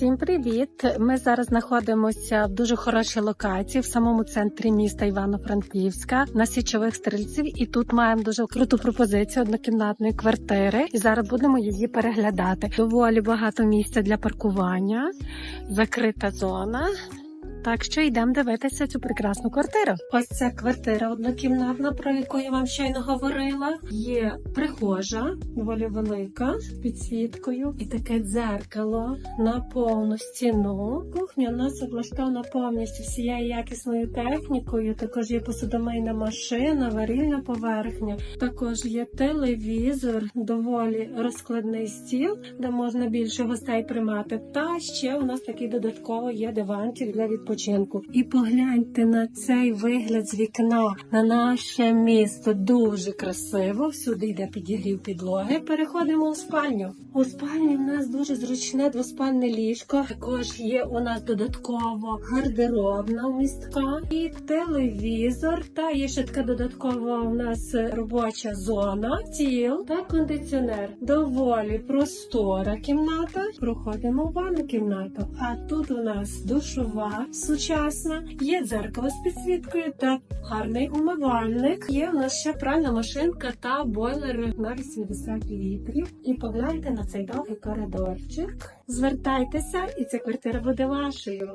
Всім привіт! Ми зараз знаходимося в дуже хорошій локації в самому центрі міста Івано-Франківська на січових стрільців. І тут маємо дуже круту пропозицію однокімнатної квартири. І зараз будемо її переглядати. Доволі багато місця для паркування, закрита зона. Так що йдемо дивитися цю прекрасну квартиру. Ось ця квартира однокімнатна, про яку я вам щойно говорила. Є прихожа, доволі велика, з підсвіткою, і таке дзеркало на повну стіну. Кухня у нас облаштована повністю всією якісною технікою. Також є посудомийна машина, варільна поверхня. Також є телевізор, доволі розкладний стіл, де можна більше гостей приймати. Та ще у нас такий додатково є диванчик для відпочинку. І погляньте на цей вигляд з вікна на наше місто. Дуже красиво. Всюди йде підігрів підлоги. Переходимо у спальню. У спальні в нас дуже зручне двоспальне ліжко. Також є у нас додатково гардеробна містка і телевізор. Та є ще така додаткова у нас робоча зона, стіл та кондиціонер. Доволі простора кімната. Проходимо в ванну кімнату. А тут у нас душова сучасна, є дзеркало з підсвіткою та гарний умивальник. Є у нас ще пральна машинка та бойлер на 80 літрів. І погляньте на цей довгий коридорчик. Звертайтеся, і ця квартира буде вашою.